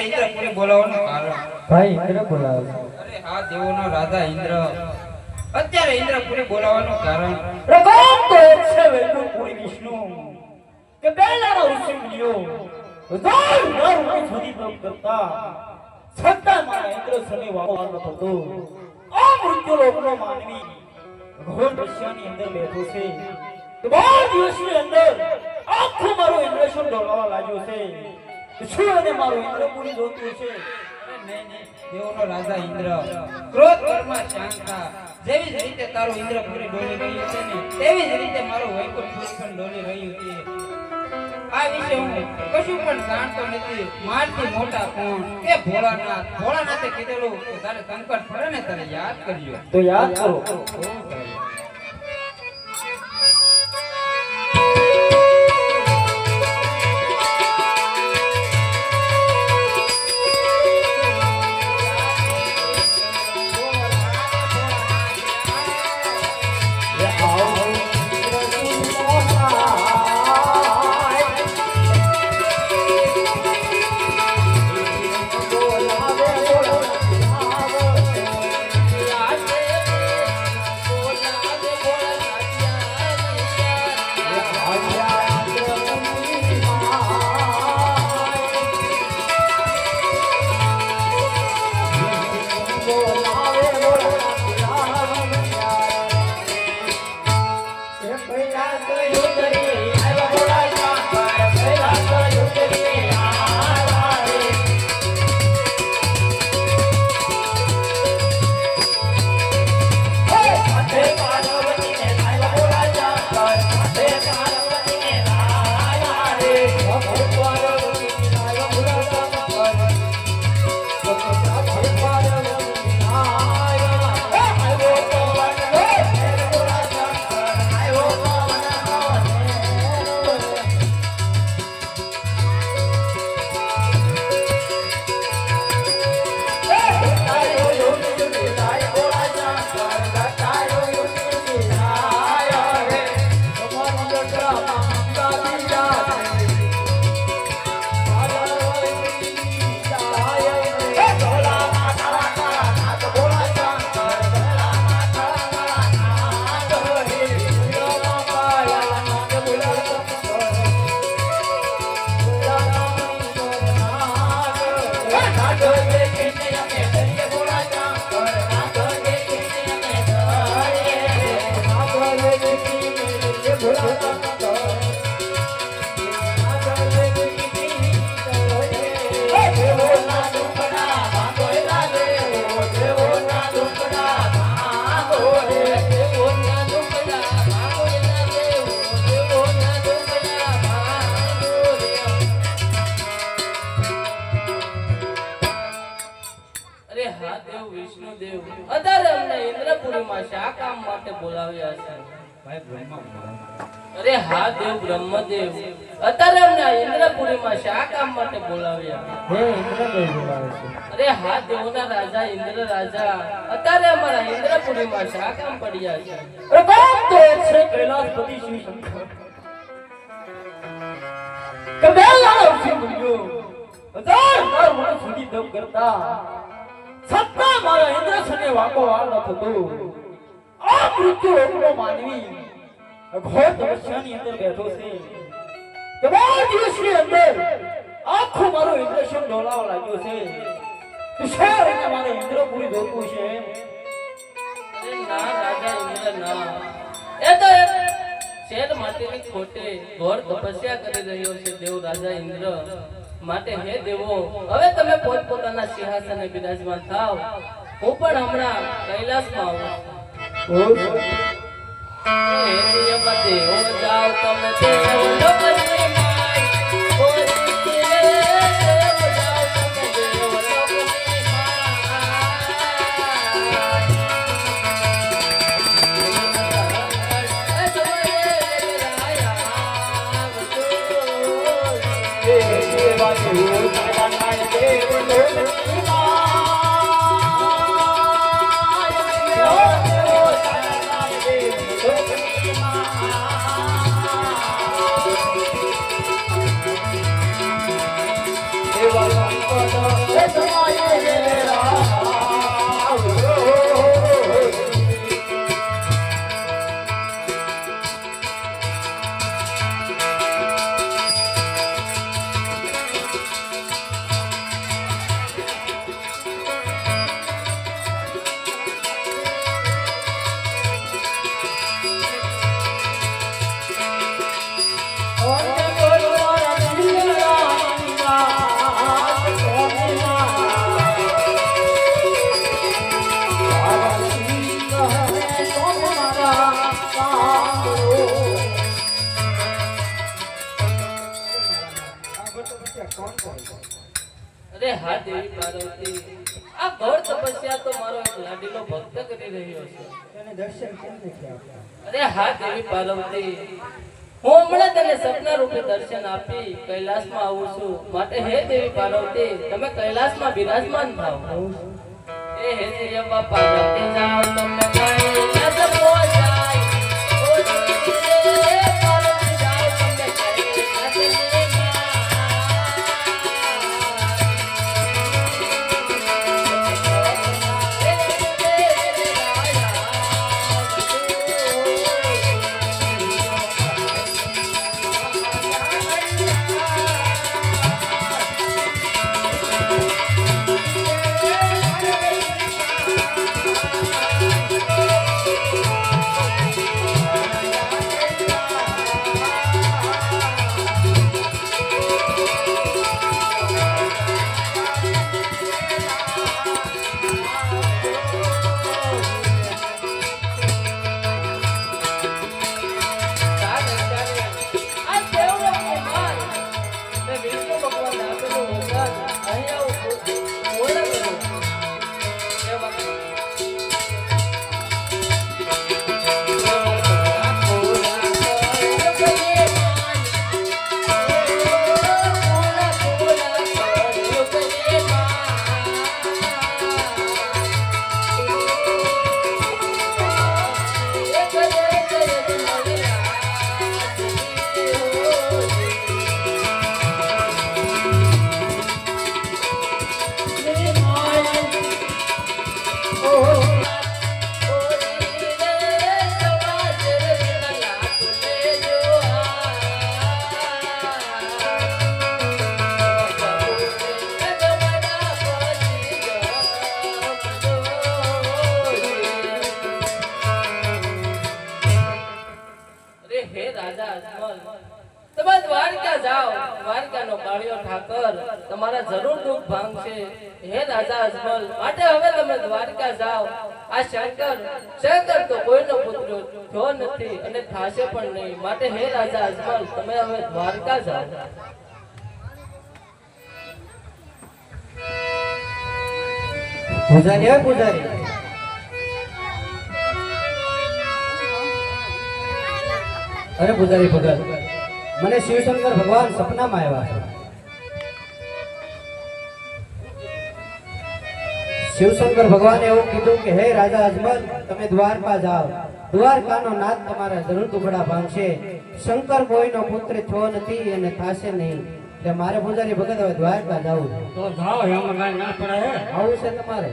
અત્યારે ઇન્દ્રપુરી બોલાવવાનું કારણ ભાઈ ઇન્દ્ર બોલાવે અરે હા દેવોનો રાજા ઇન્દ્ર. અત્યારે ઇન્દ્રપુરી બોલાવવાનું કારણ પ્રકોપ તો છે વૈકુંઠ પૂરી વિષ્ણુ. કે પહેલાના ઋષિ મુનિઓ હજાર હજાર વર્ષ સુધી તપ કરતા છતાં મારા ઇન્દ્ર શનિ વાવવાનો થતો. આ મૃત્યુ લોકનો માનવી ઘોર દૃશ્યની અંદર બેઠો છે. તો બાર દિવસની અંદર આખો મારો ઇન્દ્રશન ડોલાવા લાગ્યો છે. શું એને મારું ઇન્દ્રપુરી જોતું છે. દેવોનો રાજા ઇન્દ્ર. ક્રોધ કર્મમાં શાંત જેવી જ રીતે તારું ઇન્દ્રપુરી ડોલી રહ્યું છે ને તેવી જ રીતે મારું વૈકુંઠપુરી પણ ડોલી રહ્યું છે આ વિશે હું કશું પણ જાણતો નથી. મારથી મોટા કોણ? કે ભોળાનાથ. ભોળાનાથે કીધેલું કે તારે સંકટ પડે ને તારે યાદ કરજો તો યાદ કરો. Come on, ઇન્દ્રપુરીમાં શા કામ માટે બોલાવ્યા છે. અરે હા દેવ બ્રહ્મદેવ. અત્યારે અમને ઇન્દ્રપુરી માં શા કામ માટે બોલાવ્યા. અરે હા દેવના રાજા ઇન્દ્ર રાજા. અત્યારે અમારા ઇન્દ્રપુરીમાં શા કામ પડ્યા છે. કૈલાસપતિ હજાર હજાર વર્ષ સુધી તપ કરતા. છતાં મારા ઇન્દ્રસને વાકો વાર ન થતો. આ મૃત્યુ લોકનો માનવી ઘોર તપસ્યાની અંદર બેઠો છે. તમારા દિવસની અંદર આખો મારો ઇન્દ્રસન ડોલાવા લાગ્યો છે. તો શેર એને મારે ઇન્દ્રપુરી ધોતું છે. ના રાજા ઇન્દ્ર, ના. એ તો શેર માટેની ખોટે ઘોર તપસ્યા કરી રહ્યો છે દેવ રાજા ઇન્દ્ર. માટે હે દેવો હવે તમે પોતપોતાના સિંહાસને બિરાજમાન થાવ. હું પણ હમણાં કૈલાસમાં આવું હે દેવ દેવો જાઓ તમે દેવ અરે હા દેવી પાર્વતી આ ઘોર તપસ્યા તો મારો એક લાડીલો ભક્ત કરી રહ્યો છે. તને દર્શન કેમ નથી અરે હા દેવી પાર્વતી હું હમણાં તને સપના રૂપે દર્શન આપી કૈલાસમાં આવું છું. માટે હે દેવી પાર્વતી તમે કૈલાસમાં બિરાજમાન થાવ. એ હે દેવા પાર્વતી જાઓ તમને કૈલાસ તમારા જરૂર દુઃખ ભાંગશે હે રાજા અજમલ, માટે હવે તમે દ્વારકા જાઓ. આ શંકર શંકર તો કોઈનો પુત્ર થયો નથી અને થાશે પણ નહીં. માટે હે રાજા અજમલ, તમે હવે દ્વારકા જાઓ. પૂજારી, હે પૂજારી? અરે પૂજારી ભગત મને શિવશંકર ભગવાન સપનામાં આવ્યા છે. શિવશંકર ભગવાને એવું કીધું કે હે રાજા અજમલ તમે દ્વારકા જાઓ. દ્વારકાનો નાથ તમારા જરૂર ટુકડા ભાંગશે. શંકર કોઈનો પુત્ર થયો નથી અને થાશે નહીં. એટલે મારે પૂજારી ભગત હવે દ્વારકા જવું તો જાઓ એમાં કાંઈ ના પડે આવું છે તમારે?